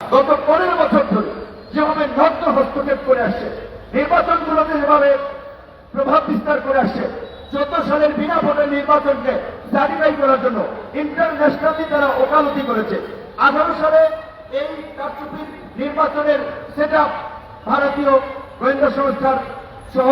গত পনেরো বছর ধরে যেভাবে নগ্ন হস্তক্ষেপ করে আসছে নির্বাচনগুলোতে যেভাবে প্রভাব বিস্তার করে আসছে, চোদ্দ সালের বিনা ভোটের নির্বাচনকে সার্টিফাই করার জন্য ইন্টারন্যাশনালি তারা ওকালতি করেছে। আঠারো সালে এই কারচুপির নির্বাচনের সেট ভারতীয় গোয়েন্দা সংস্থার সহ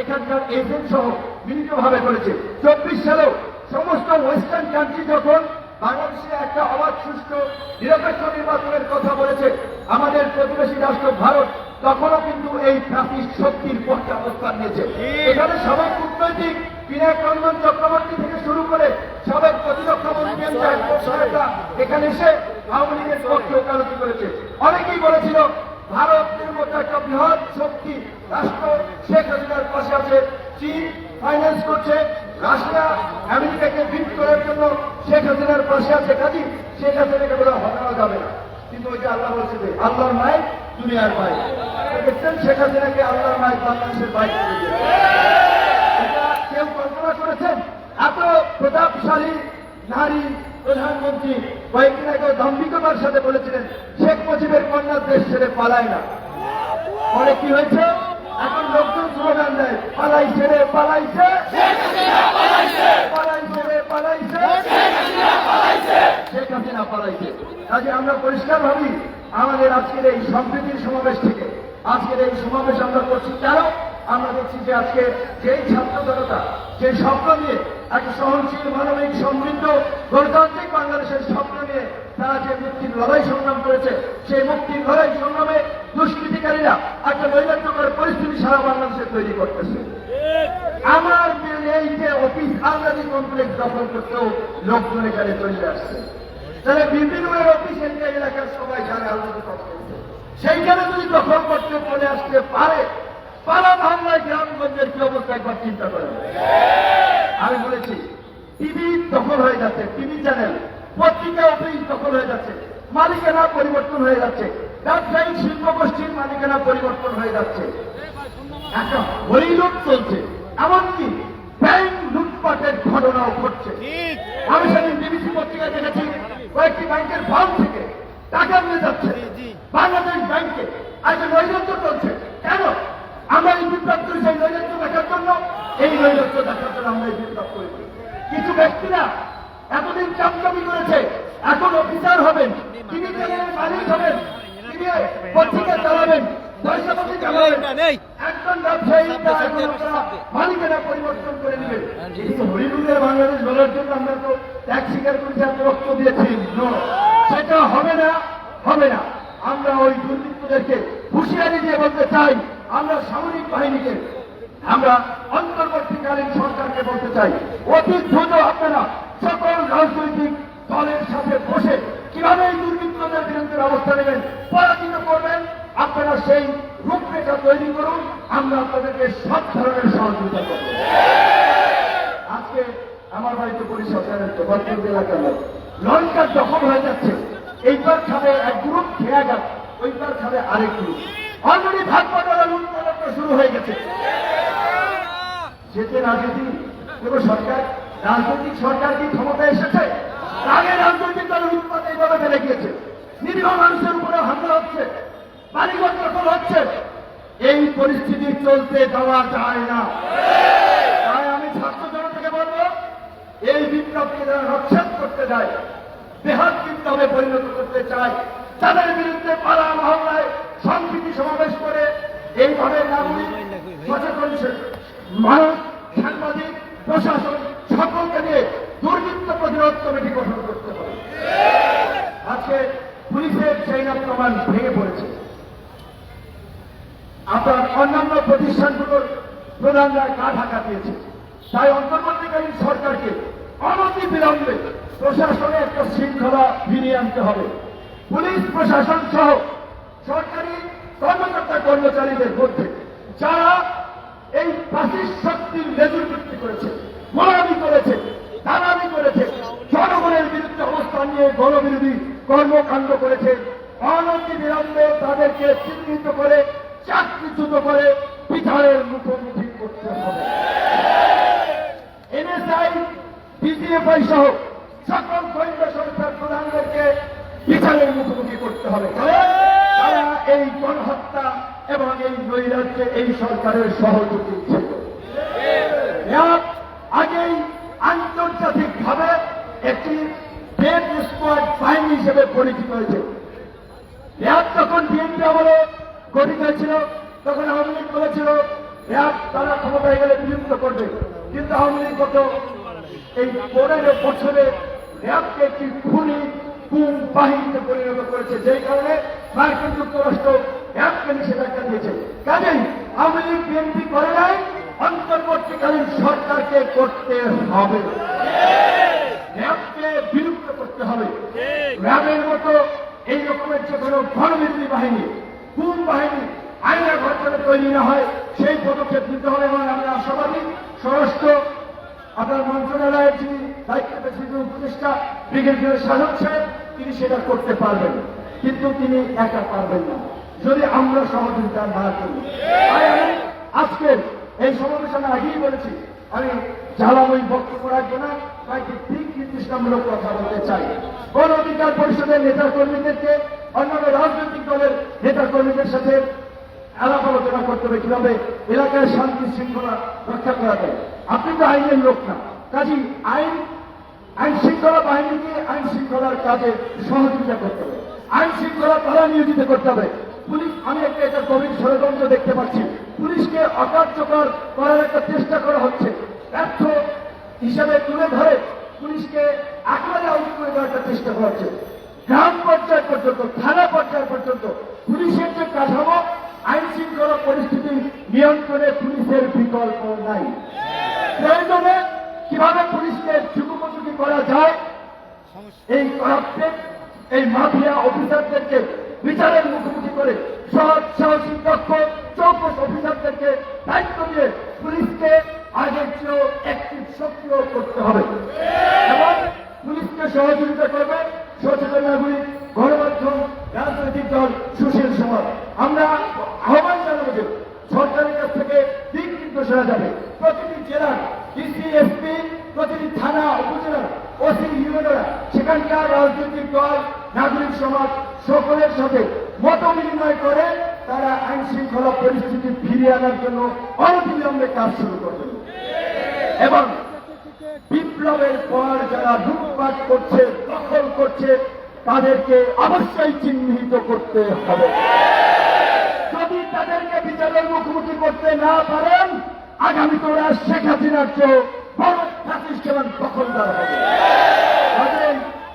এখানকার এজেন্ট সহ মিলিতভাবে করেছে। চব্বিশ সালেও সমস্ত ওয়েস্টার্ন কান্ট্রি যখন বাংলাদেশে একটা অবাধ সুষ্ঠু নিরপেক্ষ নির্বাচনের কথা বলেছে আমাদের প্রতিবেশী রাষ্ট্র ভারত। তখনও কিন্তু এই ট্রাফিক শক্তির পক্ষে অবস্থান নিয়েছে। এখানে সাবেক কূটনৈতিক বিনায়ক রঞ্জন চক্রবর্তী থেকে শুরু করে সাবেক প্রতিরক্ষা মন্ত্রী এম এখানে এসে আওয়ামী লীগের পক্ষে ওকালতি করেছে। অনেকেই বলেছিল ভারতের মতো একটা বৃহৎ শক্তি রাষ্ট্র। শেখ হাসিনার পাশে আছে চীন ফাইন্যান্স করছে রাশিয়া আমেরিকাকে বিট করার জন্য শেখ হাসিনার পাশে আছে কাজী, শেখ হাসিনাকে বলে হটানো যাবে না। কিন্তু ওই যে আল্লাহ বলছে যে, আল্লাহর মায় দুনিয়ার মায় দেখছেন শেখ হাসিনাকে আল্লাহর মায় বাংলাদেশের এটা কেউ কল্পনা করেছেন? এত প্রতাপশালী নারী প্রধানমন্ত্রী কয়েকদিন আগে দাম্ভিকতার সাথে বলেছিলেন, শেখ মুজিবের কন্যা দেশ ছেড়ে পালায় না। পরে কি হয়েছে? এখন লোকজন স্লোগান দেয়, পালাইছে রে, পালাইছে। পালাইছে পালাইছে। কাজে আমরা পরিষ্কার ভাবি, আমাদের আজকের এই সম্প্রীতির সমাবেশ থেকে, আজকের এই সমাবেশ আমরা করছি কেন? আমরা দেখছি যে আজকে যেই ছাত্র জনতা, যে স্বপ্ন নিয়ে, এক সহনশীল মানবিক সমৃদ্ধ, গণতান্ত্রিক বাংলাদেশের স্বপ্ন নিয়ে তারা যে মুক্তির লড়াই সংগ্রাম করেছে, সেই মুক্তির লড়াই সংগ্রামে দুষ্কৃতিকারীরা একটা নৈরাজ্যকর পরিস্থিতি সারা বাংলাদেশে তৈরি করতেছে। আমার এই যে অফিস আলগাদি কমপ্লেক্স দখল করতেও লোকজন এখানে চলে আসছে। তাহলে বিভিন্ন অফিস এই এলাকার সবাই জানে আলগাদি কমপ্লেক্স সেইখানে যদি দখল করতে চলে আসতে পারে পালা বাংলায় গ্রামগঞ্জের কি অবস্থা একবার চিন্তা করেন। আমি বলেছি, টিভি দখল হয়ে যাচ্ছে টিভি চ্যানেল পত্রিকা অফিস দখল হয়ে যাচ্ছে। মালিকানা পরিবর্তন হয়ে যাচ্ছে। ব্যবসায়িক শিল্প গোষ্ঠীর মালিকানা পরিবর্তন হয়ে যাচ্ছে। একটা হরিলুট চলছে। এমনকি ব্যাংক লুটপাটের ঘটনাও ঘটছে। আমি সেদিন বিবিসি পত্রিকায় দেখেছি কয়েকটি ব্যাংকের ফান্ড থেকে টাকা নিয়ে যাচ্ছে। বাংলাদেশ ব্যাংকে আজ নৈরাজ্য চলছে কেন আমরা এই বিপ্লব করি সেই নৈরাজ্য দেখার জন্য? এই নৈরাজ্য দেখার জন্য আমরা এই বিপ্লব করি। কিছু ব্যক্তিরা এতদিন চামচামি করেছে এখন অফিসার হবেন। তিনি মালিক হবেন। তিনি পত্রিকা চালাবেন। পয়সাপাতি চালাবেন। একজন ব্যবসায়ী মালিকেরা পরিবর্তন করে নেবেন। এই হরিপুরের বাংলাদেশ জন্য আমরা তো ত্যাগ স্বীকার করেছি এত রক্ত দিয়েছি। No, সেটা হবে না হবে না। আমরা ওই দুর্বৃত্তদেরকে হুঁশিয়ারি দিয়ে বলতে চাই আমরা সামরিক বাহিনীকে আমরা অন্তর্বর্তীকালীন সরকারকে বলতে চাই। অতি দ্রুত আপনারা সকল রাজনৈতিক দলের সাথে বসে কীভাবে এই দুর্বৃত্তদের বিরুদ্ধে ব্যবস্থা নেবেন, পরাজিত করবেন, আপনারা সেই রূপরেখা তৈরি করুন, আমরা আপনাদেরকে সব ধরনের সহযোগিতা করব। আজকে আমার বাড়িতে তো বর্তমান এলাকার লোক লঙ্কার দখল হয়ে যাচ্ছে। এইবার খাবে এক গ্রুপ, খেয়া গেল ওইবার খাবে আরেক গ্রুপ। অলরেডি ভাগ পাটালা লুটপাট শুরু হয়ে গেছে। যেতে রাজনীতি কোন সরকার রাজনৈতিক সরকার কি ক্ষমতা এসেছে? আগে রাজনৈতিক দল উৎপাদ এইভাবে ফেলে গিয়েছে। নিরীহ মানুষের উপরে হামলা হচ্ছে। দখল হচ্ছে। এই পরিস্থিতি চলতে দেওয়া যায় না। তাই আমি ছাত্র জনতাকে বলব, এই বিপ্লবকে যারা রক্ষা করতে যায় বৃহৎ বিপ্লবে পরিণত করতে চায়, তাদের বিরুদ্ধে পাড়া মহল্লায় সম্প্রীতি সমাবেশ করে এইভাবে নাগরিক সচেতন মানুষ, সাংবাদিক, প্রশাসন সকলকে নিয়ে দুর্বৃত্ত প্রতিরোধ কমিটি গঠন করতে হবে। আজকে পুলিশের চেইন কমান্ড ভেঙে পড়েছে। আপনার অন্যান্য প্রতিষ্ঠানগুলোর প্রধানরা গা ঢাকা দিয়েছে। তাই অন্তর্বর্তীকালীন সরকারকে অনতি বিলম্বে প্রশাসনে একটা শৃঙ্খলা ফিরিয়ে আনতে হবে। পুলিশ, প্রশাসন সহ সরকারি কর্মকর্তা কর্মচারীদের মধ্যে যারা এই ফাঁসির শক্তির বৃত্তি করেছে গোলামি করেছে দালালি করেছে, জনগণের বিরুদ্ধে অবস্থান নিয়ে গণবিরোধী কর্মকাণ্ড করেছে। অনতি বিলম্বে তাদেরকে চিহ্নিত করে, চাকরিচ্যুত করে বিচারের মুখোমুখি করতে হবে। এনএসআই, ডিজিএফআই সহ সকল গোয়েন্দা সংস্থার প্রধানদেরকে বিচারের মুখোমুখি করতে হবে। কারণ এই গণহত্যা এবং এই নৈরাজ্যে এই সরকারের সহযোগী ছিল। হিসেবে পরিচিত হয়েছে। র্যাব যখন বিএনপি আমলে গঠিত হয়েছিল, তখন আওয়ামী লীগ বলেছিল, র্যাব তারা ক্ষমতায় গেলে বিলুপ্ত করবে। কিন্তু আওয়ামী লীগ গত এই পনেরো বছরে র্যাবকে একটি খুনি কুম বাহিনীতে পরিণত করেছে। যেই কারণে মার্কিন যুক্তরাষ্ট্র র্যাবকে নিষেধাজ্ঞা দিয়েছে। কাজেই আওয়ামী লীগ বিএনপি করে নাই, অন্তর্বর্তীকালীন সরকারকে করতে হবে। র্যাবকে করতে হবে। র্যাবের মতো এই রকমের যে কোনো গণবিরোধী বাহিনী কোন বাহিনী আইনা ঘর করে তৈরি না হয় সেই পদক্ষেপ নিতে হবে এবং আমরা আশাবাদী স্বরাষ্ট্র আপনার মন্ত্রণালয়ের যিনি দায়িত্ব পেয়েছেন উপদেষ্টা ব্রিগেডিয়ার সাধক সাহেব তিনি সেটা করতে পারবেন। কিন্তু তিনি একা পারবেন না। যদি আমরা সহযোগিতা না করি। আজকের এই সমাবেশ আমি আগেই বলেছি আমি জ্বালাময়ী বক্তব্য রাখব না। কয়েকটি দিক নির্দিষ্টমূলক কথা বলতে চাই। গণ অধিকার পরিষদের নেতা কর্মীদেরকে অন্যান্য রাজনৈতিক দলের নেতা কর্মীদের সাথে আলাপ আলোচনা করতে হবে। কীভাবে এলাকায় শান্তি শৃঙ্খলা রক্ষা করা যায়? আপনি তো আইনের লোক না। কাজী আইন আইন শৃঙ্খলা বাহিনীকে আইন শৃঙ্খলার কাজে সহযোগিতা করতে হবে। আইন শৃঙ্খলা তারা নিয়োজিত করতে হবে। পুলিশ, আমি একটা এটা গভীর ষড়যন্ত্র দেখতে পাচ্ছি। পুলিশকে অকার্যকর করার একটা চেষ্টা করা হচ্ছে। ব্যর্থ হিসাবে তুলে ধরে পুলিশকে আকারে আউট করে দেওয়ার চেষ্টা করা হচ্ছে গ্রাম পর্যায় পর্যন্ত, থানা পর্যায় পর্যন্ত পুলিশের যে কাঠামো আইন শৃঙ্খলা পরিস্থিতি নিয়ন্ত্রণে পুলিশের বিকল্প নাই। প্রয়োজনে কীভাবে পুলিশকে যুগোপযোগী করা যায়, এই করাপ্টেড এই মাফিয়া অফিসারদেরকে বিচারের মুখোমুখি করে সৎ সাহসী দক্ষ, চৌকস অফিসারদেরকে দায়িত্ব দিয়ে পুলিশকে আগের চেয়েও একটি সক্রিয় করতে হবে। এবং পুলিশকে সহযোগিতা করবে। সচেতন নাগরিক গণমাধ্যম, রাজনৈতিক দল, সুশীল সমাজ। আমরা আহ্বান জানাব যে সরকারের কাছ থেকে দিক নির্দেশনা যাবে। প্রতিটি জেলার ডিসি প্রতিটি থানা উপজেলার ওসি, ইউনিয়নরা, সেখানকার রাজনৈতিক দল, নাগরিক সমাজ, সকলের সাথে মত বিনিময় করে তারা আইন শৃঙ্খলা পরিস্থিতি ফিরিয়ে আনার জন্য অনবিলম্বে কাজ শুরু করবেন এবং বিপ্লবের পর যারা লুটপাট করছে, দখল করছে, তাদেরকে অবশ্যই চিহ্নিত করতে হবে। যদি তাদেরকে বিচারের মুখোমুখি করতে না পারেন, আগামী তোরা শেখ হাসিনার চেয়ে বড় ফ্যাসিস্ট এবং হবে।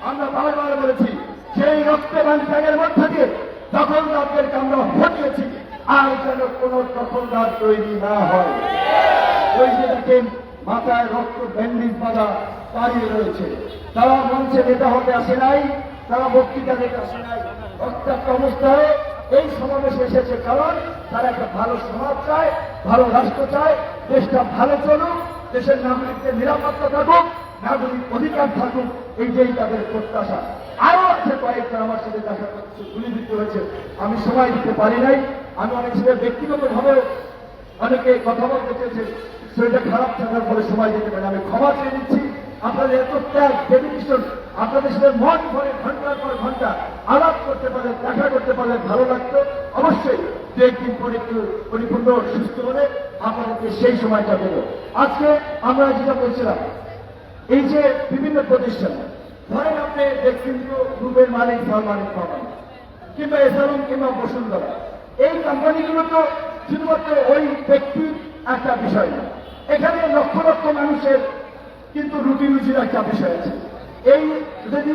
আমরা বারবার বলেছি, সেই রক্তবান ত্যাগের মধ্যে দিয়ে দখলদারদেরকে আমরা হটিয়েছি, আর যেন কোন দখলদার তৈরি না হয়। ওই যে দেখেন মাথায় রক্ত ব্যান্ডিজ বাঁধা দাঁড়িয়ে রয়েছে। তারা মঞ্চে নেতা হতে আসে নাই, তারা বক্তৃতা দিতে আসে নাই। রক্তাক্ত অবস্থায় এই সমাবেশে এসেছে কারণ তারা একটা ভালো সমাজ চায়, ভালো রাষ্ট্র চায়, দেশটা ভালো চলুক, দেশের নাগরিকদের নিরাপত্তা থাকুক, নাগরিক অধিকার থাকুক, এইটাই তাদের প্রত্যাশা। আরও আছে কয়েকটা আমার সাথে দেখা করছে গুলিবিদ্ধ হয়েছে। আমি সময় দিতে পারি নাই, আমি অনেক সময় ব্যক্তিগতভাবেও অনেকে কথা বলতে চেয়েছে। শরীরটা খারাপ থাকার পরে সময় দিতে পারে আমি ক্ষমা চেয়ে নিচ্ছি। আপনাদের এত ত্যাগ ডেডিকেশন আপনাদের সাথে মন ভরে ঘণ্টার পর ঘণ্টা আলাপ করতে পারলে, দেখা করতে পারলে ভালো লাগতো। অবশ্যই দু একদিন পরে একটু পরিপূর্ণ, সুস্থ হলে আপনাদেরকে সেই সময়টা দেবো। আজকে আমরা যেটা বলছিলাম, এই যে বিভিন্ন প্রতিষ্ঠান, ধরেন আপনি ব্যক্তিগত গ্রুপের মালিক সালমান কোম্পানি কিংবা এসালুম কিংবা বসুন্ধরা, এই কোম্পানিগুলো তো শুধুমাত্র ওই ব্যক্তির একটা বিষয় না। এখানে লক্ষ লক্ষ মানুষের কিন্তু রুটি রুচির একটা বিষয় আছে। এই যদি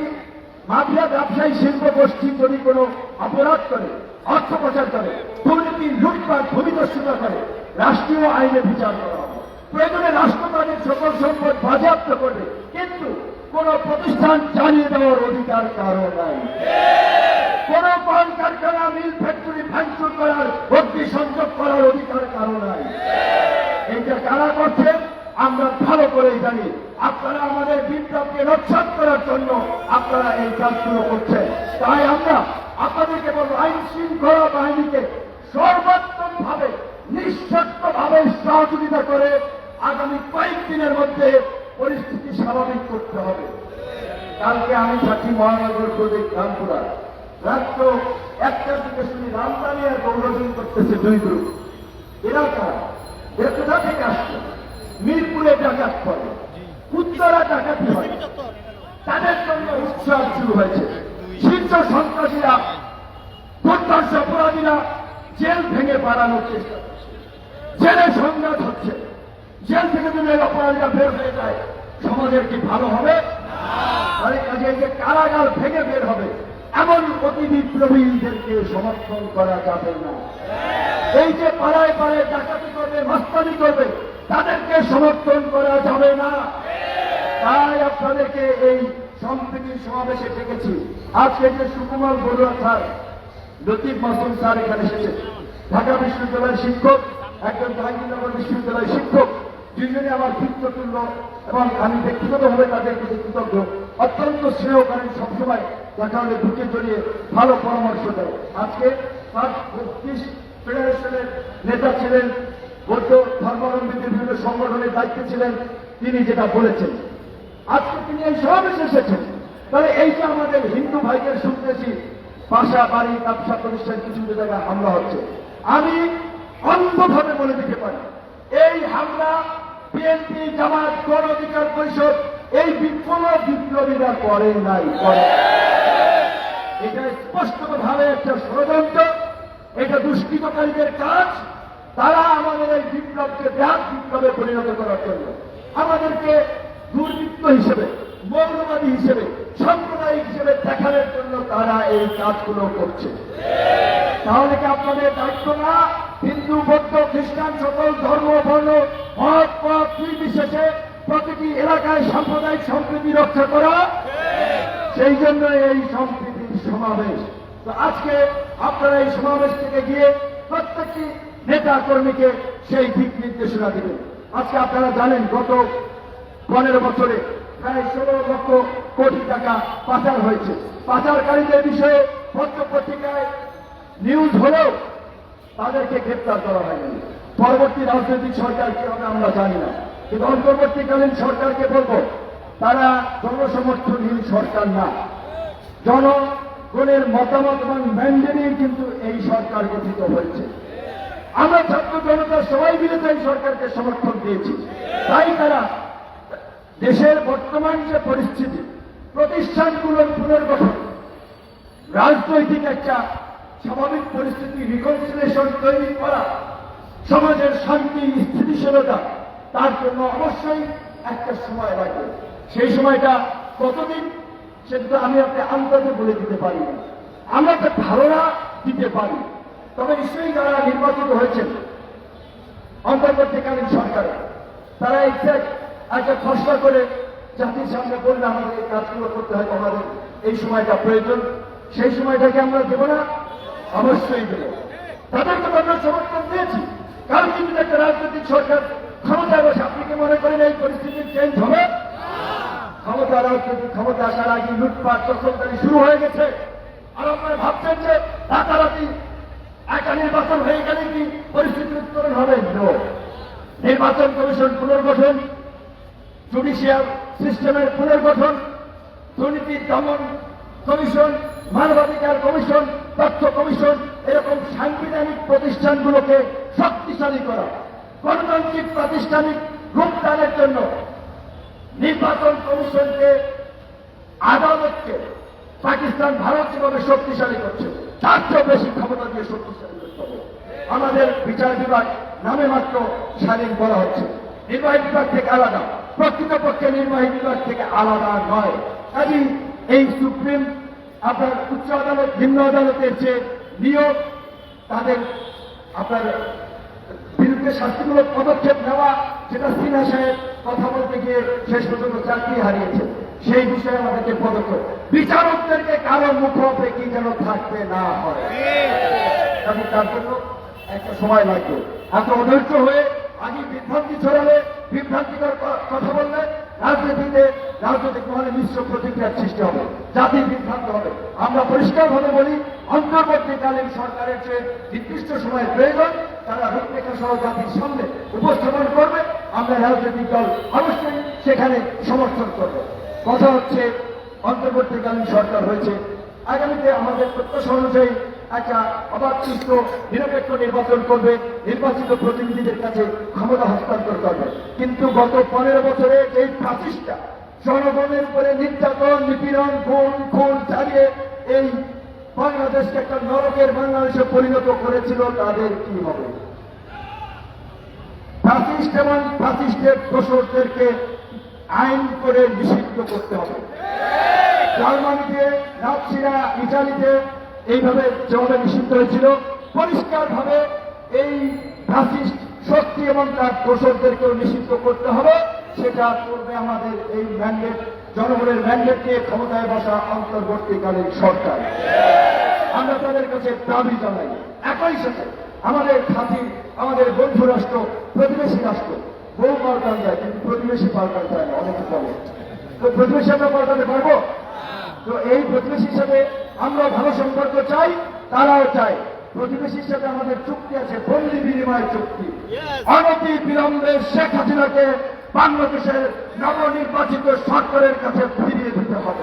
মাফিয়া ব্যবসায়ী শিল্প গোষ্ঠী যদি কোনো অপরাধ করে অর্থ পাচার করে দুর্নীতি লুটপাট ভূমিদস্যুতা করে রাষ্ট্রীয় আইনে বিচার করা হবে। প্রয়োজনে রাষ্ট্র তাদের সকল সম্পদ বাজেয়াপ্ত করবে কিন্তু কোন প্রতিষ্ঠান চালিয়ে দেওয়ার অধিকার কারও নাই। কোন কল কারখানা মিল ফ্যাক্টরি ভাঙচুর করার অগ্নি সংযোগ করার অধিকার কারও নাই এইটা কারা করছেন আমরা ভালো করেই জানি আপনারা আমাদের বিপ্লবকে রক্ষাৎ করার জন্য আপনারা এই কাজগুলো করছেন। তাই আমরা আপনাদেরকে বলব, আইন শৃঙ্খলা বাহিনীকে সর্বোত্তম ভাবে নিঃশর্ত ভাবে সহযোগিতা করে আগামী কয়েকদিনের মধ্যে পরিস্থিতি স্বাভাবিক করতে হবে। কালকে আমি থাকি মহানগর প্রদেশ রামপুরা রাত্র একটার দিকে শুনি রামদানি আর গৌরবী করতেছে দুই গ্রুপ। এরা কারা? থেকে আসছে। মিরপুরে ডাকাত করে উত্তরা ডাকাতি হয় তাদের জন্য উৎসব শুরু হয়েছে। শীর্ষ সন্ত্রাসীরা প্রত্যাশ অপরাধীরা জেল ভেঙে পালানোর চেষ্টা জেলে সংঘাত হচ্ছে। জেল থেকে যদি এই অপরাধীরা বের হয়ে যায় সমাজের কি ভালো হবে? তাহলে কাজে যে কারাগার ভেঙে বের হবে এমন অতি বিপ্লবীদেরকে সমর্থন করা যাবে না। এই যে পাড়ায় পাড়ায় ডাকাতি করবে মাস্তানি করবে তাদেরকে সমর্থন করা যাবে না। তাই আপনাদেরকে এই সম্প্রীতির সমাবেশে ডেকেছি। আজকে যে সুকুমার বড়ুয়া স্যার, লতিফ মাসুম স্যার এখানে এসেছে। ঢাকা বিশ্ববিদ্যালয়ের শিক্ষক, একজন জাহাঙ্গীরনগর বিশ্ববিদ্যালয়ের শিক্ষক দুজনে আমার কৃতজ্ঞ এবং আমি ব্যক্তিগতভাবে তাদের প্রতি কৃতজ্ঞ। অত্যন্ত স্নেহ করেন সবসময় দেখা হলে বুকে জড়িয়ে ভালো পরামর্শ দেয়। আজকে তার ফেডারেশনের নেতা ছিলেন বৌদ্ধ ধর্মাবলম্বীদের বিভিন্ন সংগঠনের দায়িত্বে ছিলেন, তিনি যেটা বলেছেন। আজকে তিনি এই সমাবেশে এসেছেন। তাহলে এই যে আমাদের হিন্দু ভাইদের শুনতেছি বাসা বাড়ি ব্যবসা প্রতিষ্ঠান, কিছু কিছু জায়গায় হামলা হচ্ছে। আমি অন্ধভাবে বলে দিতে পারি, এই হামলা বিএনপি, জামাত গণ অধিকার পরিষদ, এই বিপ্লব বিপ্লবীরা করে নাই, করে এটা স্পষ্টভাবে একটা ষড়যন্ত্র, এটা দুষ্কৃতকারীদের কাজ তারা আমাদের এই বিপ্লবকে ব্যাপ বিপ্লবে পরিণত করার জন্য আমাদেরকে দুর্বৃত্ত হিসেবে, মৌলবাদী হিসেবে, সাম্প্রদায়িক হিসেবে দেখানোর জন্য তারা এই কাজগুলো করছে। তাহলে কি আপনাদের দায়িত্ব না? হিন্দু, বৌদ্ধ, খ্রিস্টান, সকল ধর্ম, বর্ণ, মত, পথ নির্বিশেষে প্রতিটি এলাকায় সাম্প্রদায়িক সম্প্রীতি রক্ষা করা। সেই জন্য এই সম্প্রীতির সমাবেশ। তো আজকে আপনারা এই সমাবেশ থেকে গিয়ে প্রত্যেকটি নেতা কর্মীকে সেই দিক নির্দেশনা দেবেন আজকে আপনারা জানেন, গত পনেরো বছরে প্রায় ষোলো লক্ষ কোটি টাকা পাচার হয়েছে। পাচারকারীদের বিষয়ে পত্র পত্রিকায় নিউজ হলেও তাদেরকে গ্রেপ্তার করা হয়নি। পরবর্তী রাজনৈতিক সরকার কি হবে আমরা জানি না। কিন্তু অন্তর্বর্তীকালীন সরকারকে বলব, তারা জনসমর্থনহীন সরকার না। জনগণের মতামত এবং ম্যান্ডেনেই কিন্তু এই সরকার গঠিত হয়েছে। আমরা ছাত্র জনতা সবাই মিলে তো এই সরকারকে সমর্থন দিয়েছি। তাই তারা দেশের বর্তমান যে পরিস্থিতি, প্রতিষ্ঠানগুলোর পুনর্গঠন, রাজনৈতিক একটা স্বাভাবিক পরিস্থিতি রিকনসিলেশন তৈরি করা, সমাজের শান্তি, স্থিতিশীলতা, তার জন্য অবশ্যই একটা সময় লাগবে। সেই সময়টা কতদিন সেটা আমি আপনি আন্দাজে বলে দিতে পারি আমরা একটা ধারণা দিতে পারি। তবে নিশ্চয়ই যারা নির্বাচিত হয়েছেন। অন্তর্বর্তীকালীন সরকারে। তারা এক্সাক্ট একটা খসড়া করে জাতির সামনে বললে আমাদের এই কাজগুলো করতে হয় আমাদের এই সময়টা প্রয়োজন। সেই সময়টাকে আমরা দেব না? অবশ্যই দেব। তাদেরকে আমরা সমর্থন দিয়েছি। কারণ কিন্তু একটা রাজনৈতিক সরকার। ক্ষমতায় বসে আপনি কি মনে করেন এই পরিস্থিতি চেঞ্জ হবে? ক্ষমতা, রাজনৈতিক ক্ষমতা আসার আগে লুটপাট দখলদারি শুরু হয়ে গেছে। আর আপনারা ভাবছেন যে রাতারাতি একটা নির্বাচন হয়ে গেলে কি পরিস্থিতি উত্তরণ হবে? নির্বাচন কমিশন পুনর্গঠন জুডিশিয়াল সিস্টেমের পুনর্গঠন দুর্নীতি দমন কমিশন, মানবাধিকার কমিশন, তথ্য কমিশন, এরকম সাংবিধানিক প্রতিষ্ঠানগুলোকে শক্তিশালী করা, গণতান্ত্রিক প্রাতিষ্ঠানিক রূপদানের জন্য নির্বাচন কমিশনকে আদালতকে পাকিস্তান ভারত যেভাবে শক্তিশালী করছে তার চেয়ে বেশি ক্ষমতা দিয়ে শক্তিশালী করতে হবে। আমাদের বিচার বিভাগ নামে মাত্র স্বাধীন বলা হচ্ছে। নির্বাহী বিভাগ থেকে আলাদা। প্রকৃতপক্ষে নির্বাহী বিভাগ থেকে আলাদা নয়। কাজী এই সুপ্রিম আপনার উচ্চ আদালত, নিম্ন আদালতের যে নিয়োগ, তাদের আপনার বিরুদ্ধে শাস্তিমূলক পদক্ষেপ নেওয়া, যেটা সিনহা সাহেব কথা বলতে গিয়ে শেষ পর্যন্ত চাকরি হারিয়েছে সেই বিষয়ে আমাদেরকে পদক্ষেপ বিচারকদেরকে কারও মুখোপেক্ষি যেন থাকতে না হয়। কাজে তার জন্য একটা সময় লাগবে এত অধৈর্য হয়ে আগে বিভ্রান্তি ছড়ালে, বিভ্রান্তিকর কথা বললে রাজনীতিতে রাজনৈতিক মহলে মিশ্র প্রতিক্রিয়ার সৃষ্টি হবে, জাতি বিভ্রান্ত হবে। আমরা পরিষ্কার পরিষ্কারভাবে বলি, অন্তর্বর্তীকালীন সরকারের যে নির্দিষ্ট সময়ের প্রয়োজন, তারা রূপরেখা সহ জাতির সামনে উপস্থাপন করবে। আমরা রাজনৈতিক দল অবশ্যই সেখানে সমর্থন করবে। কথা হচ্ছে, অন্তর্বর্তীকালীন সরকার হয়েছে। আগামীতে আমাদের প্রত্যাশা অনুযায়ী একটা অবাধ নিরপেক্ষ নির্বাচন করবে। নির্বাচিত প্রতিনিধিদের কাছে ক্ষমতা হস্তান্তর করবে। কিন্তু গত পনেরো বছরে এই প্রাচীসটা জনগণের উপরে নির্যাতন, নিপীড়ন খুন খুন চালিয়ে এই বাংলাদেশকে একটা নরকের বাংলাদেশে পরিণত করেছিল, তাদের কি হবে? ফ্যাসিস্ট এবং ফ্যাসিস্টের দোষরদেরকে আইন করে নিষিদ্ধ করতে হবে। জার্মানিতে, নাৎসিরা ইটালিতে এইভাবে যেভাবে নিষিদ্ধ হয়েছিল। পরিষ্কারভাবে এই ফ্যাসিস্ট শক্তি এবং তার দোষরদেরকেও নিষিদ্ধ করতে হবে। সেটা করবে আমাদের এই ম্যান্ডেট, জনগণের ম্যান্ডেট নিয়ে ক্ষমতায় বসা অন্তর্বর্তীকালীন সরকার। আমরা তাদের কাছে দাবি জানাই। একই সাথে আমাদের খাতি আমাদের বন্ধু রাষ্ট্র প্রতিবেশী রাষ্ট্র বহু পাল্টান যায় কিন্তু প্রতিবেশী পাল্টান যায় না অনেকে বলে। তো প্রতিবেশী আমরা পাল্টাতে পারব? তো এই প্রতিবেশীর সাথে আমরা ভালো সম্পর্ক চাই তারাও চায়। প্রতিবেশীর সাথে আমাদের চুক্তি আছে বন্দি বিনিময় চুক্তি। অনতি বিলম্বে শেখ হাসিনাকে বাংলাদেশের নবনির্বাচিত সরকারের কাছে ফিরিয়ে দিতে হবে।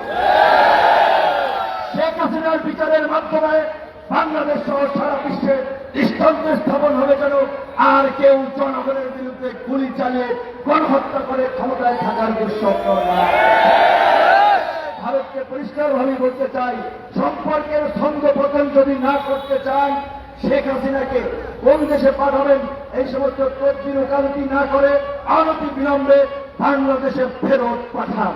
শেখ হাসিনার বিচারের মাধ্যমে বাংলাদেশ সহ সারা বিশ্বে দৃষ্টান্ত স্থাপন হবে যেন আর কেউ জনগণের বিরুদ্ধে গুলি চালিয়ে গণহত্যা করে ক্ষমতায় থাকার দুঃস্বপ্ন ভারতকে পরিষ্কারভাবে বলতে চাই, সম্পর্কের ছন্দ পতন যদি না করতে চান, শেখ হাসিনাকে কোন দেশে পাঠাবেন? এই সমস্ত তদবির ওকালতি না করে আনতি বিলম্বে বাংলাদেশে ফেরত পাঠান।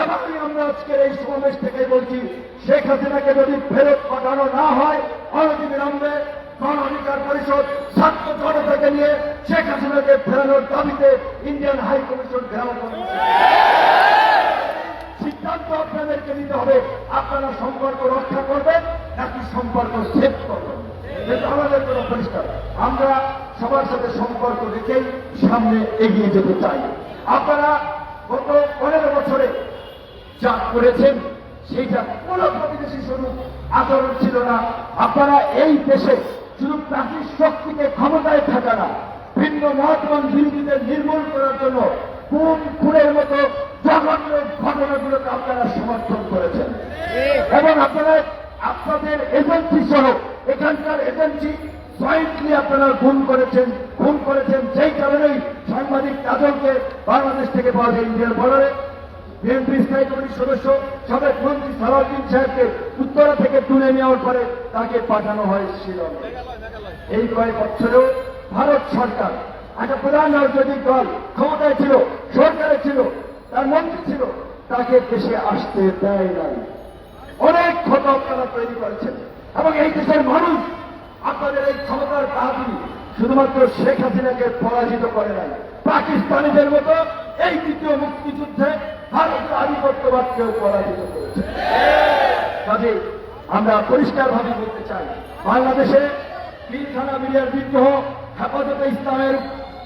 এমনই আমরা আজকের এই সমাবেশ থেকে বলছি, শেখ হাসিনাকে যদি ফেরত পাঠানো না হয় অনতি বিলম্বে গণ অধিকার পরিষদ ছাত্র জনতাকে নিয়ে শেখ হাসিনাকে ফেরানোর দাবিতে ইন্ডিয়ান হাই কমিশন ঘেরাও করেছে সিদ্ধান্ত আপনাদেরকে নিতে হবে, আপনারা সম্পর্ক রক্ষা করবেন নাকি সম্পর্ক সেভ করবেন? কিন্তু আমাদের কোনো পরিষ্কার। আমরা সবার সাথে সম্পর্ক রেখেই সামনে এগিয়ে যেতে চাই। আপনারা গত পনেরো বছরে যা করেছেন, সেইটা কোন প্রতিবেশী স্বরূপ আচরণ ছিল না। আপনারা এই দেশে শুধু প্রাচীন শক্তিকে ক্ষমতায় থাকা না, ভিন্ন মহাত্মান বিরোধীদের নির্মূল করার জন্য কোন খুনের মতো জঘন্য ঘটনাগুলোকে আপনারা সমর্থন করেছেন। এবং আপনারা আপনাদের এজেন্সি সহ এখানকার এজেন্সি জয়েন্টলি আপনারা গুম করেছেন, খুন করেছেন। যেই কারণেই সাংবাদিক কাজলকে বাংলাদেশ থেকে পাওয়া যায় ইন্ডিয়ার বর্ডারে। বিএনপি স্থায়ী কমিটির সদস্য সাবেক মন্ত্রী সালাউদ্দিন সাহেবকে উত্তরা থেকে তুলে নেওয়ার পরে তাকে পাঠানো হয় শিলংয়ে এই কয়েক বছরেও ভারত সরকার একটা প্রধান রাজনৈতিক দল ক্ষমতায় ছিল, সরকারে ছিল, তার মন্ত্রী ছিল, তাকে দেশে আসতে দেয় নাই। অনেক ক্ষত আপনারা তৈরি করেছেন এবং এই দেশের মানুষ আপনাদের এই ক্ষমতার বাহাদুরি শুধুমাত্র শেখ হাসিনাকে পরাজিত করে নাই। পাকিস্তানিদের মতো এই দ্বিতীয় মুক্তিযুদ্ধে চাই, বাংলাদেশে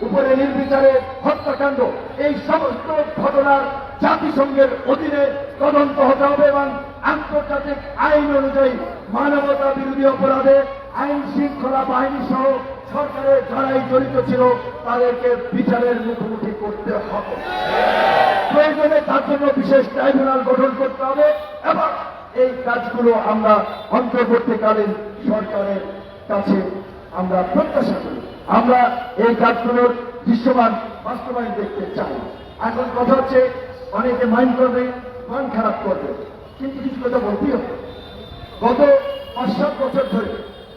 উপরে নির্বিচারে হত্যাকাণ্ড, এই সমস্ত ঘটনার জাতিসংঘের অধীনে তদন্ত হতে হবে এবং আন্তর্জাতিক আইন অনুযায়ী মানবতা বিরোধী অপরাধে আইন শৃঙ্খলা বাহিনী সহ সরকারের যারাই জড়িত ছিল, তাদেরকে বিচারের মুখোমুখি করতে হবে। প্রয়োজনে তার জন্য বিশেষ ট্রাইব্যুনাল গঠন করতে হবে এবং এই কাজগুলো আমরা অন্তর্বর্তীকালীন সরকারের কাছে আমরা প্রত্যাশা করি। আমরা এই কাজগুলোর দৃশ্যমান বাস্তবায়ন দেখতে চাই। এখন কথা হচ্ছে, অনেকে মাইন্ড করবে, মন খারাপ করবে। কিন্তু কিছু কথা বলতেই হবে। গত পাঁচ সাত বছর ধরে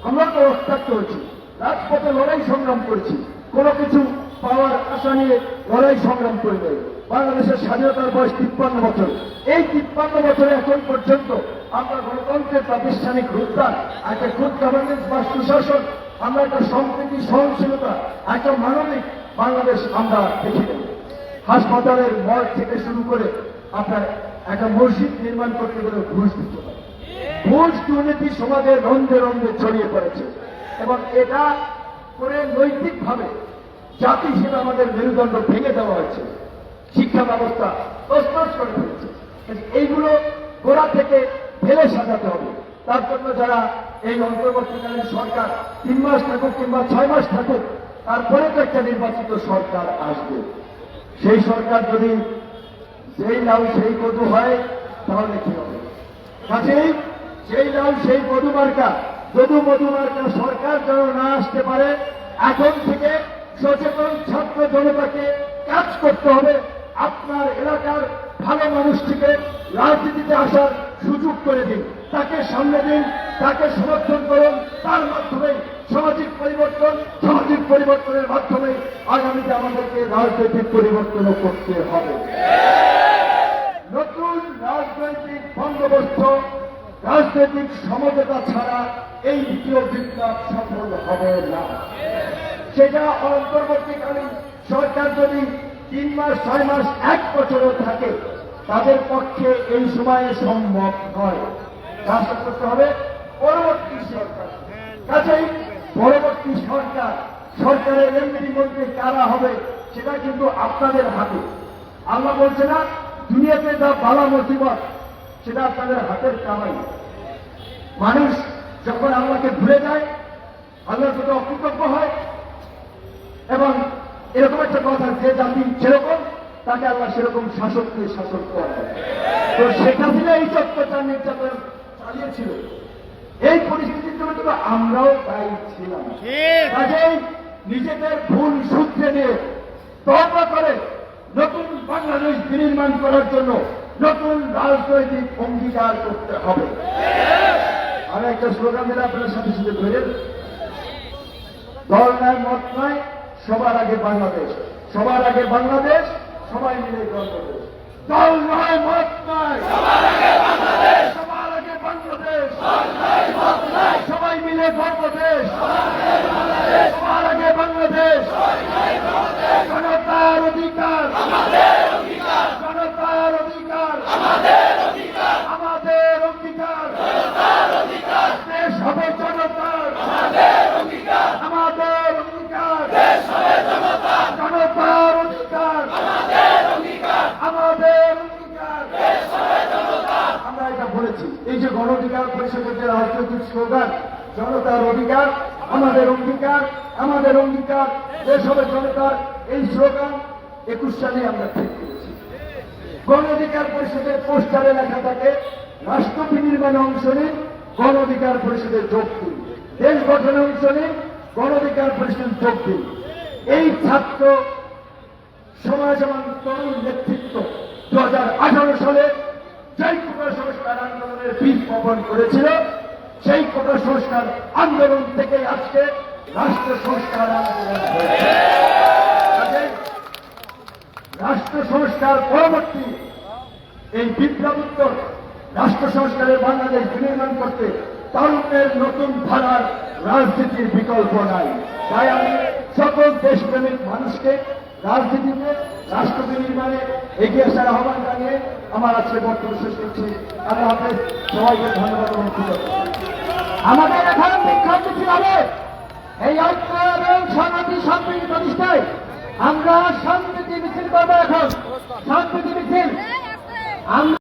আমরা তো রক্তাক্ত হয়েছি, রাজপথে লড়াই সংগ্রাম করেছি, কোনো কিছু পাওয়ার আশা নিয়ে লড়াই সংগ্রাম করে নেই বাংলাদেশের স্বাধীনতার বয়স তিপ্পান্ন বছর। এই তিপ্পান্ন বছরে এখন পর্যন্ত আমরা গণতন্ত্রের প্রাতিষ্ঠানিক রূপদান, একটা গুড গভর্নেন্স বা সুশাসন, আমরা একটা সম্প্রীতি, সহনশীলতা, একটা মানবিক বাংলাদেশ আমরা দেখি হাসপাতালের মর্গ থেকে শুরু করে আপনার একটা মসজিদ নির্মাণ করতে গেলে ঘুষ দিতে হবে। ঘুষ দুর্নীতি সমাজের রন্ধে রন্ধে ছড়িয়ে পড়েছে। এবং এটা করে নৈতিকভাবে জাতি হিসেবে আমাদের মেরুদণ্ড ভেঙে দেওয়া হয়েছে। শিক্ষা ব্যবস্থা তস্তস করে ফেলেছে। এইগুলো গোড়া থেকে ফেলে সাজাতে হবে। তার জন্য যারা এই অন্তর্বর্তীকালীন সরকার তিন মাস থাকুক কিংবা ছয় মাস থাকুক, তারপরে তো একটা নির্বাচিত সরকার আসবে। সেই সরকার যদি যেই লাউ সেই কদু হয়, তাহলে কি হবে? কাজেই সেই লাল সেই মধুমার্কা যদু মধুমার্কা সরকার যেন না আসতে পারে, এখন থেকে সচেতন ছাত্র জনতাকে কাজ করতে হবে। আপনার এলাকার ভালো মানুষটিকে রাজনীতিতে আসার সুযোগ করে দিন। তাকে সামনে দিন, তাকে সমর্থন করুন। তার মাধ্যমে সামাজিক পরিবর্তন, সামাজিক পরিবর্তনের মাধ্যমে আগামীতে আমাদেরকে রাজনৈতিক পরিবর্তনও করতে হবে। নতুন রাজনৈতিক বন্দোবস্ত, রাজনৈতিক সমঝোতা ছাড়া এই দ্বিতীয় বিপ্লব সফল হবে না। সেটা অন্তর্বর্তীকালীন সরকার যদি তিন মাস, ছয় মাস, এক বছরও থাকে, তাদের পক্ষে এই সময়ে সম্ভব নয়। কাজটা করতে হবে। পরবর্তী সরকার। কাজেই পরবর্তী সরকার, সরকারের এমপি মন্ত্রী কারা হবে, সেটা কিন্তু আপনাদের হাতে। আল্লাহ বলছে না, দুনিয়াতে যা বালা মুসিবত, সেটা আপনাদের হাতের কামাই। মানুষ যখন আল্লাহকে ভুলে যায় আল্লাহর প্রতি অকৃতজ্ঞ হয় এবং এরকম একটা কথা যে জাতি সেরকম তাকে আল্লাহ সেরকম শাসককে শাসক করে তো শেখ হাসিনা এই চক্রচার নির্যাতন চালিয়েছিল। এই পরিস্থিতির জন্য কিন্তু আমরাও দায়ী ছিলাম। কাজেই নিজেদের ভুল সূত্রে নিয়ে তবা করে নতুন বাংলাদেশ বিনির্মাণ করার জন্য নতুন রাজনৈতিক অঙ্গীকার করতে হবে। আমি একটা স্লোগান দিলে আপনার সাথে সাথে ধরেন। দল নয় মত নয় সবার আগে বাংলাদেশ, সবার আগে বাংলাদেশ, সবাই মিলে বাংলাদেশ দল নয়, মত নয়। সবার আগে বাংলাদেশ। সবাই মিলে বাংলাদেশ। সবার আগে বাংলাদেশ। জনতার অধিকার। জনতার অধিকার। আমাদের অঙ্গীকার। দেশ হবে জনতার আমাদের অঙ্গীকার জনতার অধিকার আমাদের অঙ্গীকার আমরা এটা বলেছি এই যে গণ অধিকার পরিষদের যে রাজনৈতিক স্লোগান, জনতার অধিকার, আমাদের অঙ্গীকার আমাদের অঙ্গীকার দেশ হবে জনতার এই স্লোগান একুশ সালে আমরা ঠিক করেছি। গণ অধিকার পরিষদের পোস্টারে লেখা থাকে রাষ্ট্র বিনির্মাণে অংশ নিন গণ অধিকার পরিষদের যোগ দিন। দেশ গঠনে অংশ নিন গণ অধিকার পরিষদের যোগ দিন। এই ছাত্র সমাজ এবং তরুণ নেতৃত্ব দু হাজার আঠারো সালে যেই কোটা সংস্কার আন্দোলনের বীজ বপন করেছিল, সেই কোটা সংস্কার আন্দোলন থেকে আজকে রাষ্ট্র সংস্কার আন্দোলন রাষ্ট্র সংস্কার পরবর্তী এই বিপ্লবোত্তর রাষ্ট্র সংস্কারের বাংলাদেশ বিনির্মাণ করতে তরুণের নতুন ধারার রাজনীতির বিকল্প নাই। তাই আমি সকল দেশপ্রেমিক মানুষকে রাজনীতিতে রাষ্ট্র নির্মাণে এগিয়ে আসার আহ্বান জানিয়ে আমার আজকে বক্তব্য শেষ করছি। আল্লাহ হাফেজ সবাইকে ধন্যবাদ আমাদের এখন বিক্ষোভ মিছিল হবে এই ঐক্য এবং সংহতি সম্প্রীতি প্রতিষ্ঠায় আমরা সম্প্রীতি মিছিল করব এখন। সম্প্রীতি মিছিল। আমরা